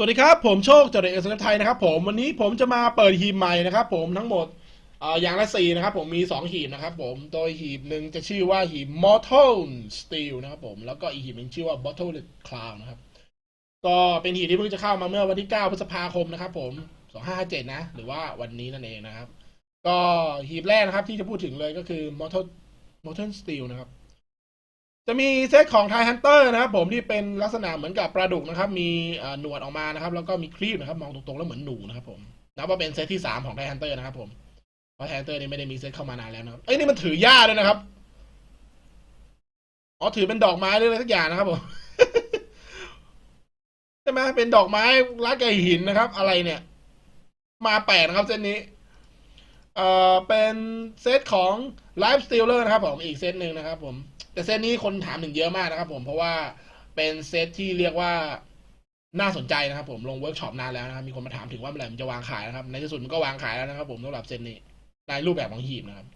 สวัสดีครับ ผมโชคจากเด็กเอสไทยนะครับผมวันนี้ผมจะมาเปิดหีบใหม่นะครับผมทั้งหมดออย่างละสี่นะครับผมมีสองหีบนะครับผมโดยหีบหนึ่งจะชื่อว่าหีบ Mortal Steel นะครับผมแล้วก็อีกหีบหนึ่งชื่อว่า Bottle Cloud นะครับก็เป็นหีบที่เพิ่งจะเข้ามาเมื่อวันที่ 9 พฤษภาคมนะครับผม 2557 นะ หรือว่าวันนี้นั่นเองนะครับ ก็หีบแรกนะครับที่จะพูดถึงเลยก็คือ Mortal Mortal Steel นะครับ จะมีเซตของไทฮันเตอร์นะครับผมที่เป็นลักษณะเหมือนกับปลาดุกนะครับ มีหนวดออกมานะครับ แล้วก็มีครีบนะครับ มองตรงๆแล้วเหมือนหนูนะครับผมนับว่าเป็นเซตที่สามของไทฮันเตอร์นะครับผมเพราะไทฮันเตอร์นี่ไม่ได้มีเซตเข้ามานานแล้วนะครับเอ้ยนี่มันถือหญ้าด้วยนะครับอ๋อถือเป็นดอกไม้ด้วยอะไรสักอย่างนะครับผมใช่ไหมเป็นดอกไม้รัดกับหินนะครับ อะไรเนี่ย มาแปลกนะครับเซตนี้ เอ่อเป็นเซตของ Life Stealer นะครับผมอีกเซตหนึ่งนะครับผมแต่เซตนี้คนถามถึงเยอะมากนะครับผมเพราะว่าเป็นเซตที่เรียกว่าน่าสนใจนะครับผมลงเวิร์กช็อปนานแล้วนะครับมีคนมาถามถึงว่าเมื่อไหร่มันจะวางขายนะครับ ในที่สุดมันก็วางขายแล้วนะครับผมสำหรับเซตนี้ในรูปแบบของหีบนะครับ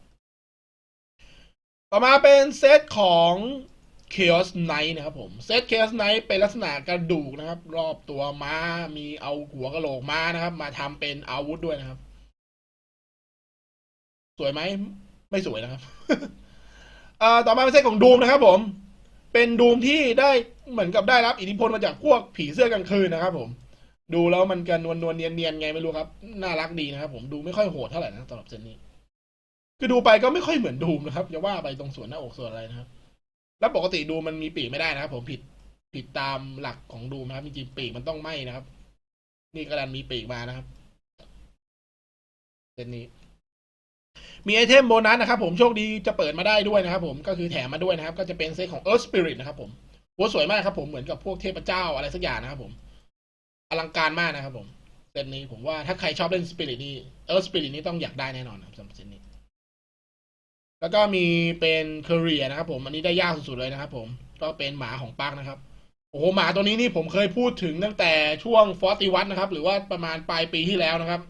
ต่อมาเป็นเซตของ Chaos Knight นะครับผมเซต Chaos Knight เป็นลักษณะกระดูกนะครับ รอบตัวม้ามีเอาหัวกระโหลกม้านะครับ มาทำเป็นอาวุธด้วยนะครับ วยไหม ไม่สวยนะครับต่อมาเป็นเซตของดูมนะครับ ผม เป็นดูมที่ได้เหมือนกับได้รับ อิทธิพลมาจากพวกผีเสื้อกลางคืนนะครับ ผม ดูแล้วมันกันนวลนวลเนียนเนียนไงไม่รู้ครับ น่ารักดีนะครับ ผมดูไม่ค่อยโหดเท่าไหร่นะสำหรับเซตนี้ คือดูไปก็ไม่ค่อยเหมือนดูมนะครับอย่าว่าไปตรงส่วนหน้าอกส่วนอะไรนะครับ แล้วปกติดูมันมีปีกไม่ได้นะครับ ผมผิดผิดตามหลักของดูมนะครับจริงๆปีกมันต้องไหมนะครับ นี่กระดานมีปีกมานะครับเซตนี้ มีไอเทมโบนัสนะครับผมโชคดีจะเปิดมาได้ด้วยนะครับผมก็คือแถมมาด้วยนะครับ ก็จะเป็นเซตของ Earth Spirit นะครับผมโหสวยมากครับผมเหมือนกับพวกเทพเจ้าอะไรสักอย่างนะครับผมอลังการมากนะครับผมเซตนี้ผมว่าถ้าใครชอบเล่น Spirit นี่ Earth Spirit นี่ต้องอยากได้แน่นอนนะครับสำหรับเซตนี้ แล้วก็มีเป็นเคอรีนะครับผมอันนี้ได้ยากสุดๆเลยนะครับผมก็เป็นหมาของปักนะครับโอ้โหหมาตัวนี้นี่ผมเคยพูดถึงตั้งแต่ช่วงฟอร์ติวัตนะครับ หรือว่าประมาณปลายปีที่แล้วนะครับ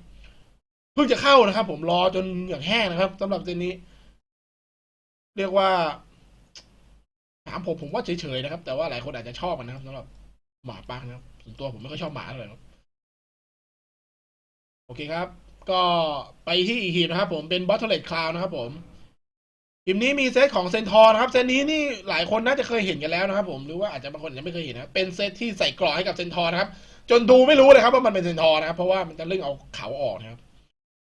เพิ่งจะเข้านะครับ ผมรอจนเหงือกแห้งนะครับสำหรับเจนนี้ เรียกว่า ถามผมผมว่าเฉยๆนะครับ แต่ว่าหลายคนอาจจะชอบมันนะครับสำหรับหมาปักนะครับส่วนตัวผมไม่ค่อยชอบหมาเลยครับโอเคครับ ก็ไปที่อีกหีนะครับ ผมเป็นบอทเทเลตคลาวนะครับ ผมหีบนี้มีเซตของเซนทอร์นะครับ เซตนี้นี่หลายคนน่าจะเคยเห็นกันแล้วนะครับ ผมหรือว่าอาจจะบางคนยังไม่เคยเห็นนะครับเป็นเซตที่ใส่กรอให้กับเซนทอร์นะครับ จนดูไม่รู้เลยครับว่ามันเป็นเซนทอร์นะครับเพราะว่ามันจะเรื่องเอาเขาออกนะครับ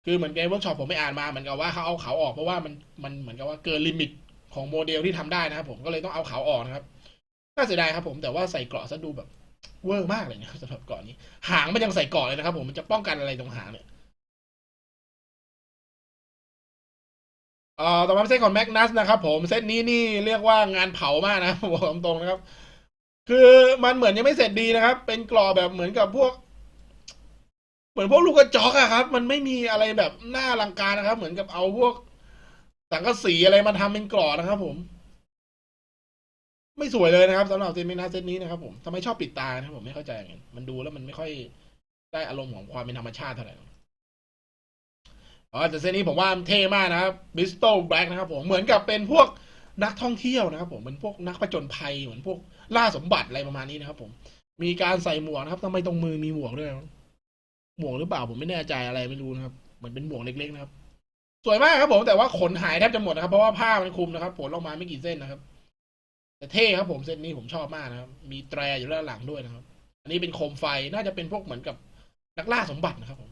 คือเหมือนในเวิร์กช็อปผมไม่อ่านมาเหมือนกับว่าเขาเอาเขาออกเพราะว่ามันมันเหมือนกับว่าเกินลิมิตของโมเดลที่ทำได้นะครับผมก็เลยต้องเอาเขาออกนะครับน่าเสียดายครับผมแต่ว่าใส่เกราะซะดูแบบเวอร์มากเลยนะครับสำหรับเกราะนี้ หางมันยังใส่เกราะเลยนะครับ ผมมันจะป้องกันอะไรตรงหางเนี่ยเอ่อต่อมาเป็นเซตของแมกนัสนะครับผมเซตนี้นี่เรียกว่างานเผามากนะบอกตรงๆนะครับ คือมันเหมือนยังไม่เสร็จดีนะครับ เป็นกรอแบบเหมือนกับพวก เหมือนพวกลูกกระจอกอะครับ มันไม่มีอะไรแบบน่าลังการนะครับ เหมือนกับเอาพวกสังกะสีอะไรมาทำเป็นกรอบนะครับ ผม ไม่สวยเลยนะครับสำหรับเซมินาเซตนี้นะครับ ผมทำไมชอบปิดตานะครับผมไม่เข้าใจอย่างนั้นมันดูแล้วมันไม่ค่อยได้อารมณ์ของความเป็นธรรมชาติเท่าไหร่อ๋อแต่เซตนี้ผมว่าเท่มากนะครับบิสโตแบล็กนะครับ ผมเหมือนกับเป็นพวกนักท่องเที่ยวนะครับ ผมเป็นพวกนักผจญภัยเหมือนพวกล่าสมบัติอะไรประมาณนี้นะครับ ผม มีการใส่หมวกนะครับทำไมตรงมือมีหมวกด้วยนะ หมวกหรือเปล่าผมไม่แน่ใจอะไรไม่รู้นะครับเหมือนเป็นหมวกเล็กๆนะครับ สวยมากครับผมแต่ว่าขนหายแทบจะหมดนะครับ เพราะว่าผ้ามันคลุมนะครับผลออกมาไม่กี่เส้นนะครับ แต่เท่ครับผมเส้นนี้ผมชอบมากนะครับ มีแตรอยู่ด้านหลังด้วยนะครับ อันนี้เป็นโคมไฟน่าจะเป็นพวกเหมือนกับนักล่าสมบัตินะครับผม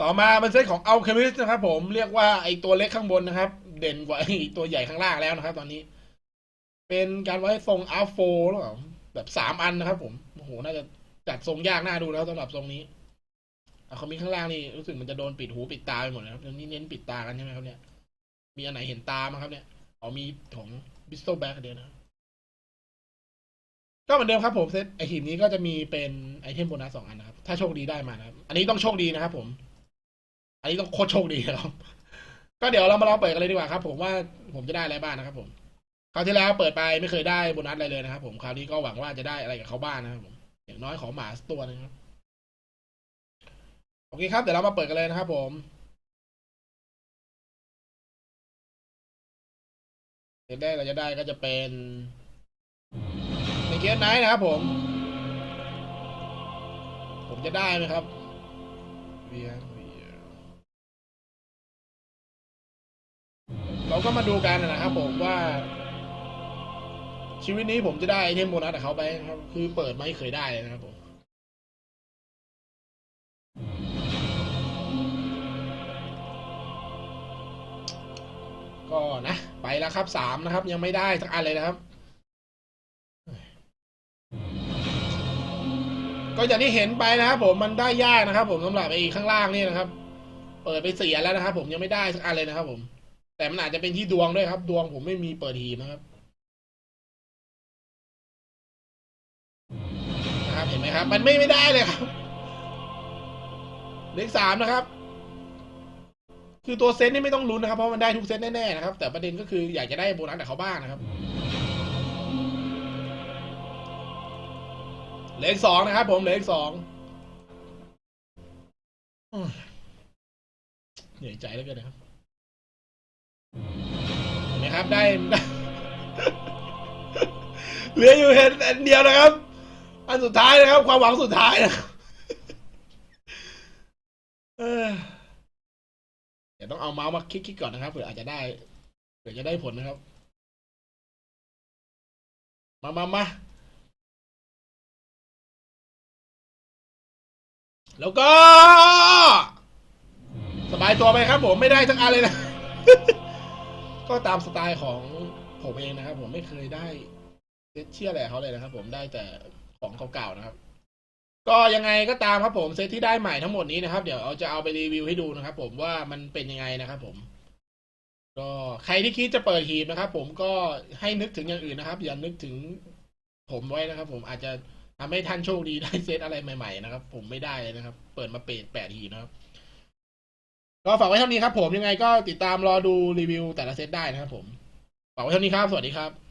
ต่อมาเป็นเซตของอัลเคมิสนะครับผมเรียกว่าไอตัวเล็กข้างบนนะครับ เด่นกว่าไอตัวใหญ่ข้างล่างแล้วนะครับ ตอนนี้ เป็นการไว้ทรงอัลโฟหรือเปล่าแบบสามอันนะครับผมโอ้โหน่าจะ จัดทรงยากหน่าดูแล้วสำหรับทรงนี้อะเขามีข้างล่างนี่รู้สึกมันจะโดนปิดหูปิดตาไปหมดนะครับนี่เน้นปิดตากันใช่ไหมครับเนี่ย มีอันไหนเห็นตามั้งครับเนี่ยอ๋อมีของบิสโตแบ็กเดียวนะ ก็เหมือนเดิมครับผมเซตไอหีบนี้ก็จะมีเป็นไอเทมโบนัสสองอันนะครับ ถ้าโชคดีได้มานะครับ อันนี้ต้องโชคดีนะครับผม อันนี้ต้องโคตรโชคดีนะครับก็เดี๋ยวเรามาลองเปิดกันเลยดีกว่าครับ ผมว่าผมจะได้อะไรบ้างนะครับผมคราวที่แล้วเปิดไปไม่เคยได้โบนัสอะไรเลยนะครับผมคราวนี้ก็หวังว่าจะได้อะไรกับเขาบ้างนะครับผม น้อยขอหมาตัวหนึงครับโอเคครับ เดี๋ยวเรามาเปิดกันเลยนะครับผมเดี๋ยวได้เราจะได้ก็จะเป็นในเกมไนท์นะครับผม ผมจะได้ไหมครับเวียเวียเราก็มาดูกันนะครับผมว่า ชีวิตนี้ผมจะได้ไอเทมโบนัสกับเขาไปนะครับ คือเปิดไม่เคยได้เลยนะครับผมก็นะ ไปแล้วครับสามนะครับ ยังไม่ได้สักอันเลยนะครับ ก็อย่างที่เห็นไปนะครับ ผมมันได้ยากนะครับ ผมสำหรับไอ้ข้างล่างนี่นะครับ เปิดไปเสียแล้วนะครับ ผมยังไม่ได้สักอันเลยนะครับ ผม แต่มันอาจจะเป็นที่ดวงด้วยครับ ดวงผมไม่มีเปิดทีนะครับ เห็นไหมครับ มันไม่ไม่ได้เลยครับเลขสามนะครับ คือตัวเซตนี่ไม่ต้องลุ้นนะครับ เพราะมันได้ทุกเซตแน่ๆนะครับ แต่ประเด็นก็คืออยากจะได้โบนัสจากเขาบ้างนะครับ เลขสองนะครับ ผมเลขสองเหนื่อยใจแล้วกันนะครับเห็นไหมครับได้ได้ เหลืออยู่เห็นอันเดียวนะครับ อันสุดท้ายนะครับ ความหวังสุดท้ายนะครับเดี๋ยวต้องเอาเมาส์มาคลิกๆก่อนนะครับเผื่ออาจจะได้เผื่อจะได้ผลนะครับ มามามาแล้วก็ สบายตัวไปครับผมไม่ได้สักอันเลยนะ ก็ตามสไตล์ของผมเองนะครับ ผมไม่เคยได้เซตเชื่ออะไรเขาเลยนะครับ ผมได้แต่ ของเก่าๆนะครับ ก็ยังไงก็ตามครับผมเซตที่ได้ใหม่ทั้งหมดนี้นะครับ เดี๋ยวเอาจะเอาไปรีวิวให้ดูนะครับ ผมว่ามันเป็นยังไงนะครับผมก็ใครที่คิดจะเปิดหีบนะครับ ผมก็ให้นึกถึงอย่างอื่นนะครับ อย่านึกถึงผมไว้นะครับ ผมอาจจะทำให้ท่านโชคดีได้เซตอะไรใหม่ๆนะครับ ผมไม่ได้เลยนะครับ เปิดมาเปดแปดหีบนะครับก็ฝากไว้เท่านี้ครับผมยังไงก็ติดตามรอดูรีวิวแต่ละเซตได้นะครับผมฝากไว้เท่านี้ครับ สวัสดีครับ